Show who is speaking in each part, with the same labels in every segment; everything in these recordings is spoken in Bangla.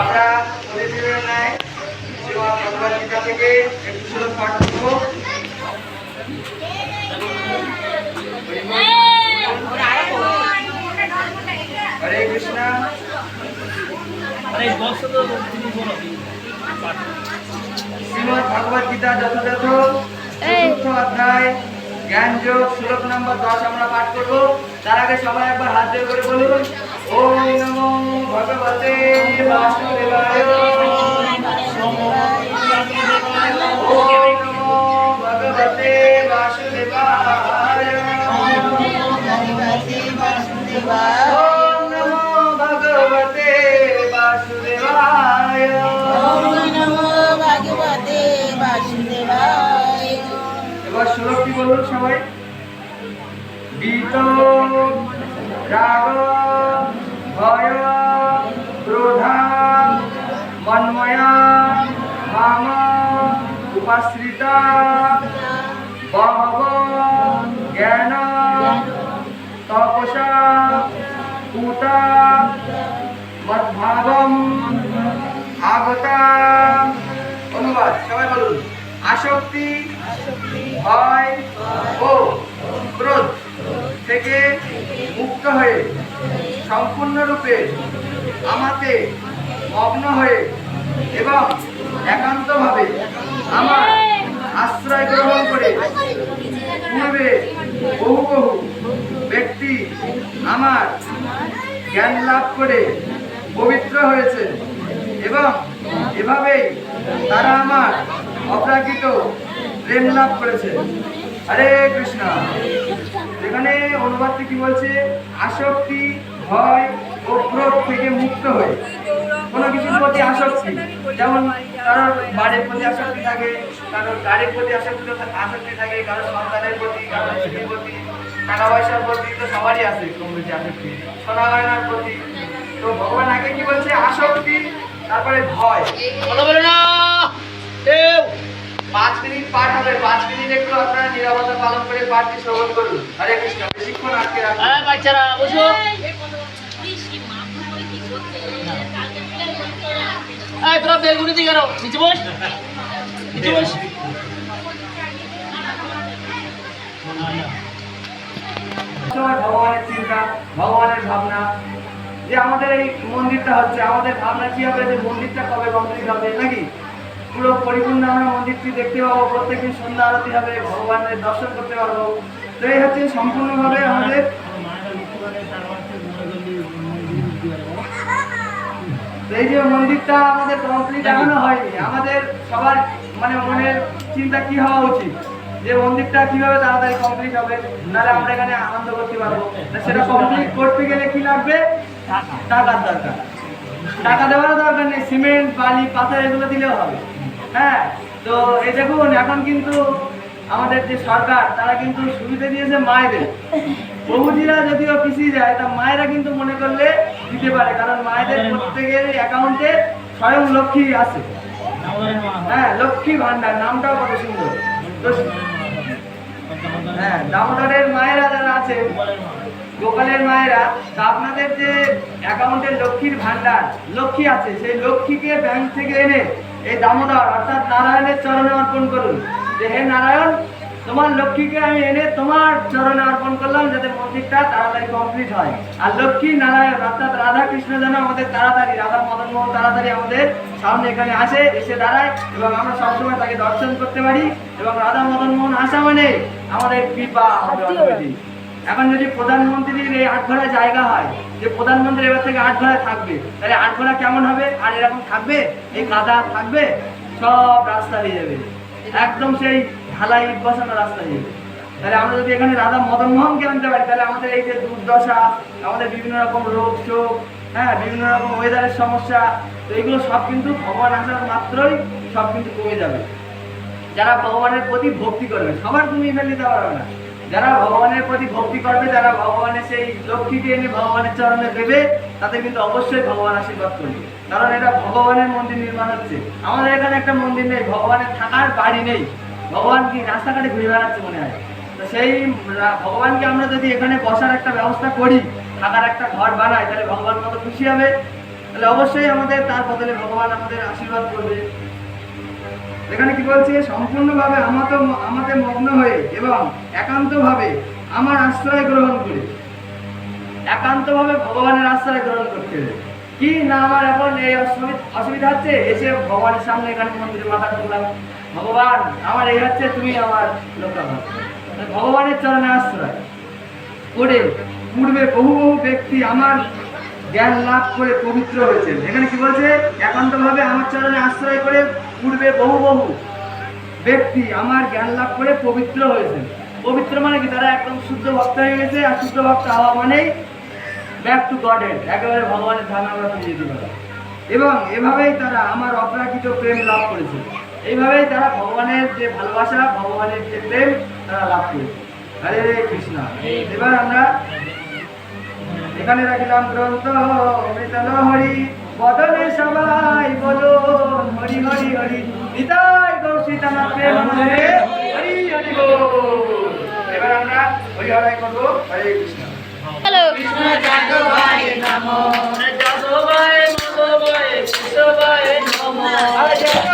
Speaker 1: আমরা পরিবেশনায় শ্রীমদ ভগবত গীতা যথাযথ চতুর্থ অধ্যায় জ্ঞান যোগ শ্লোক নম্বর দশ আমরা পাঠ করবো তার আগে সবাই একবার হাত দিয়ে করে বলুন ওম নমো ভগবতে বাসুদেবায় ওম নমো ভগবতে বাসুদেবায় ওম নমো ভগবতে বাসুদেবায় বলুন সবাই বিত রাগ ভয় ক্রোধা মন্ময়া মাম উপাশ্রিতা বহব জ্ঞান তপসা কূটা মদ্ভাবম আগতা অনুবাদ সবাই বলুন আসক্তি ভয় ও ক্রোধ থেকে মুক্ত হয়ে সম্পূর্ণরূপে আমাকে মগ্ন হয়ে এবং একান্তভাবে আমার আশ্রয় গ্রহণ করে পূর্বে বহু বহু ব্যক্তি আমার জ্ঞান লাভ করে পবিত্র হয়েছে এবং এভাবেই তারা আমার অপ্রাকৃত প্রেম লাভ করেছে হরে কৃষ্ণ এখানে অনুবাদটি কি বলছে আসক্তি ভয় ও ক্রোধ থেকে মুক্ত হয়ে কোনো কিছুর প্রতি আসক্তি যেমন কারোর বাড়ির প্রতি আসক্তি থাকে কারোর গাড়ির প্রতি আসক্তি আসক্তি থাকে কারোর সন্তানের প্রতি কারোর ছেলের প্রতি টাকা পয়সার প্রতি তো সবারই আছে কম বেশি আসক্তি সোনা গয়নার প্রতি তো ভগবান আগে কি বলছে আসক্তি তারপরে ভয় বলো না পাঁচ মিনিট পাঠ হবে পাঁচ মিনিট একটু আপনারা নিরাপত্তা পালন করে পাঠটি শ্রবণ করুন হরে কৃষ্ণ বেশিক্ষণ আটকে হ্যাঁ, ভগবানের চিন্তা ভগবানের ভাবনা যে আমাদের এই মন্দিরটা হচ্ছে আমাদের ভাবনা কি হবে যে মন্দিরটা কবে কমপ্লিট হবে নাকি পুরো পরিপূর্ণ আমরা মন্দিরটি দেখতে পাবো প্রত্যেকদিন সন্ধ্যা আরতি হবে ভগবানের দর্শন করতে পারবো তো এই হচ্ছে সম্পূর্ণভাবে আমাদের এই যে মন্দিরটা আমাদের কমপ্লিট এখনো হয়নি আমাদের সবার মানে মনের চিন্তা কি হওয়া উচিত যে মন্দিরটা কিভাবে তাড়াতাড়ি কমপ্লিট হবে নাহলে আমরা এখানে আনন্দ করতে পারবো সেটা কমপ্লিট করতে গেলে কি লাগবে টাকার দরকার টাকা দেওয়ারও দরকার নেই সিমেন্ট বালি পাথর এগুলো দিলেও হবে হ্যাঁ তো এই দেখুন এখন কিন্তু আমাদের যে সরকার তারা কিন্তু সুবিধা দিয়েছে মায়েদের বহুজিরা যদিও পিছিয়ে যায় তা মায়েরা কিন্তু মনে করলে দিতে পারে কারণ মায়েদের প্রত্যেকের অ্যাকাউন্টে স্বয়ং লক্ষ্মী আছে হ্যাঁ লক্ষ্মী ভান্ডার নামটাও কত সুন্দর তো হ্যাঁ দামোদরের মায়েরা যারা আছে গোপালের মায়েরা তা আপনাদের যে অ্যাকাউন্টে লক্ষ্মীর ভান্ডার লক্ষ্মী আছে সেই লক্ষ্মীকে ব্যাংক থেকে এনে এই দামোদর অর্থাৎ নারায়ণের চরণে অর্পণ করুন যে হে নারায়ণ তোমার লক্ষ্মীকে আমি এনে তোমার চরণে অর্পণ করলাম যাতে মন্দিরটা তাড়াতাড়ি কমপ্লিট হয় আর লক্ষ্মী নারায়ণ অর্থাৎ রাধা কৃষ্ণ যেন আমাদের তাড়াতাড়ি রাধা মদন মোহন তাড়াতাড়ি আমাদের সামনে এখানে আসে এসে দাঁড়ায় এবং আমরা সবসময় তাকে দর্শন করতে পারি এবং রাধা মদন মোহন আসা মানে আমাদের কৃপা হবে এখন যদি প্রধানমন্ত্রীর এই আট ঘোড়া জায়গা হয় যে প্রধানমন্ত্রী এবার থেকে আট ঘোড়া থাকবে তাহলে আট ঘোড়া কেমন হবে আর এরকম থাকবে এই কাদা থাকবে সব রাস্তা হয়ে যাবে একদম সেই ঢালাই বসানো রাস্তা হয়ে যাবে তাহলে আমরা যদি এখানে রাধা মদন মোহনকে আনতে পারি তাহলে আমাদের এই যে দুর্দশা আমাদের বিভিন্ন রকম রোগ চোখ হ্যাঁ বিভিন্ন রকম ওয়েদারের সমস্যা তো এইগুলো সব কিন্তু ভগবান আসার মাত্রই সব কিন্তু কমে যাবে যারা ভগবানের প্রতি ভক্তি করবে সবার তুমি ফেলে দিতে পারবে না যারা ভগবানের প্রতি ভক্তি করবে তারা ভগবানের সেই লক্ষ্মীটি এনে ভগবানের চরণে দেবে তাতে কিন্তু অবশ্যই ভগবান আশীর্বাদ করবে কারণ এটা ভগবানের মন্দির নির্মাণ হচ্ছে আমাদের এখানে একটা মন্দির নেই ভগবানের থাকার বাড়ি নেই ভগবান কি রাস্তাঘাটে ঘুরে বেড়াচ্ছে মনে হয় তো সেই ভগবানকে আমরা যদি এখানে বসার একটা ব্যবস্থা করি থাকার একটা ঘর বানাই তাহলে ভগবান কত খুশি হবে তাহলে অবশ্যই আমাদের তার বদলে ভগবান আমাদের আশীর্বাদ করবে সেখানে কি বলছে সম্পূর্ণভাবে আমার আমাদের মগ্ন হয়ে এবং একান্তভাবে আমার আশ্রয় গ্রহণ করে একান্তভাবে ভগবানের আশ্রয় গ্রহণ করতে হবে কি না আমার এখন এই অসুবিধা হচ্ছে এসে ভগবানের সামনে এখানে মন্দিরে মাথা করলাম ভগবান আমার এই হচ্ছে তুমি আমার লোকাল ভগবানের চরণে আশ্রয় করে পূর্বে বহু বহু ব্যক্তি আমার জ্ঞান লাভ করে পবিত্র হয়েছে এখানে কি বলছে একান্তভাবে আমার চরণে আশ্রয় করে পূর্বে বহু বহু ব্যক্তি আমার জ্ঞান লাভ করে পবিত্র হয়েছে পবিত্র মানে কি তারা একদম শুদ্ধ ভক্ত হয়ে গেছে আর শুদ্ধ ভক্ত হওয়া মানেই ব্যাক টু গডেড একেবারে ভগবানের ধারণা আমরা যেতে এবং এভাবেই তারা আমার অপ্রাকৃত প্রেম লাভ করেছে এইভাবেই তারা ভগবানের যে ভালোবাসা ভগবানের যে প্রেম তারা লাভ করেছে হরে কৃষ্ণ এবার আমরা এখানে রাখিলাম গ্রন্থ অমৃত হরি বদনে সবাই বলুন হরি হরি হরি নিতাই গৌসীতানা প্রেম হরে হরি হরি বল এবার আমরা হরি হরাই করব হরে কৃষ্ণ হ্যালো কৃষ্ণ জাগবাই নমো জাগবাই মধবাই কৃষ্ণবাই নমো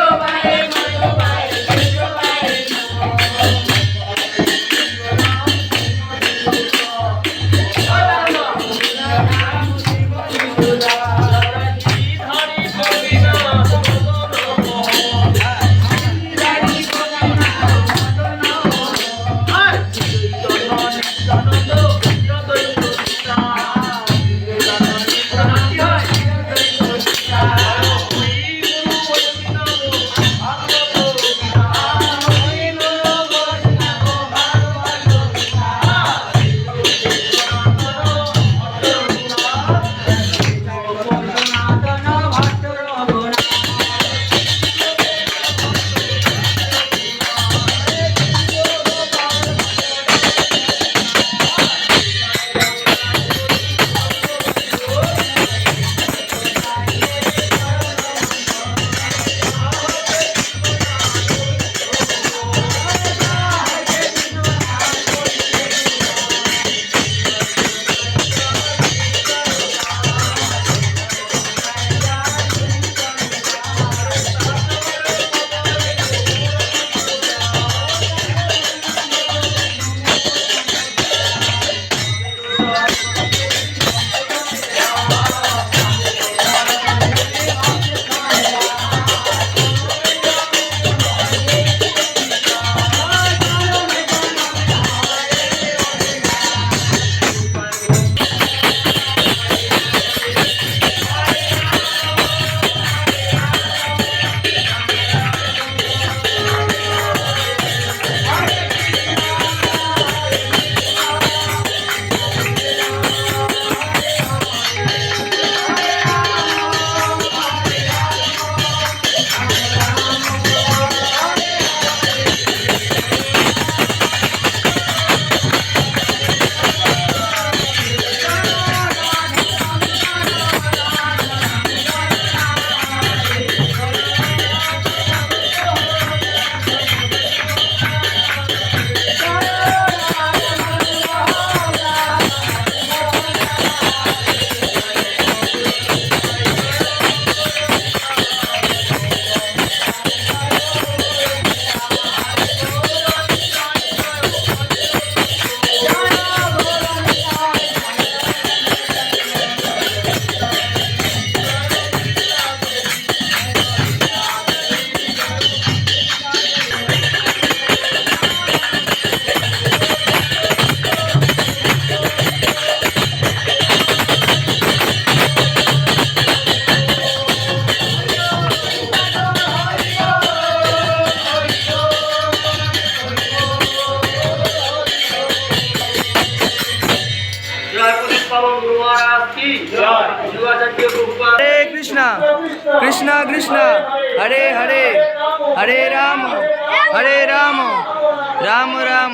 Speaker 1: রাম রাম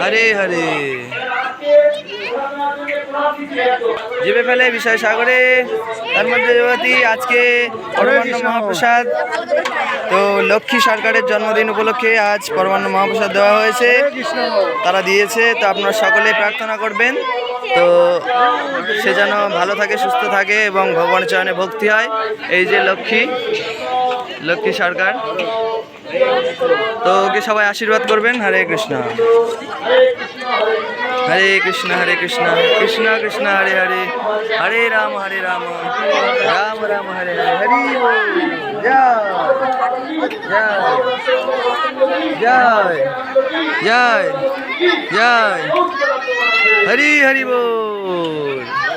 Speaker 1: হরে হরে জীবে ফেলে বিষয় সাগরে তার মধ্যে আজকে পরমান্ন মহাপ্রসাদ তো লক্ষ্মী সরকারের জন্মদিন উপলক্ষে আজ পরমান্ন মহাপ্রসাদ দেওয়া হয়েছে তারা দিয়েছে তো আপনারা সকলে প্রার্থনা করবেন তো সে যেন ভালো থাকে সুস্থ থাকে এবং ভগবানের চরণে ভক্তি হয় এই যে লক্ষ্মী লক্ষ্মী সরকার তো ওকে সবাই আশীর্বাদ করবেন হরে কৃষ্ণ হরে কৃষ্ণ হরে কৃষ্ণ কৃষ্ণ কৃষ্ণ হরে হরে হরে রাম হরে রাম রাম রাম হরে হরে জয় জয় জয় জয় হরি হরি বল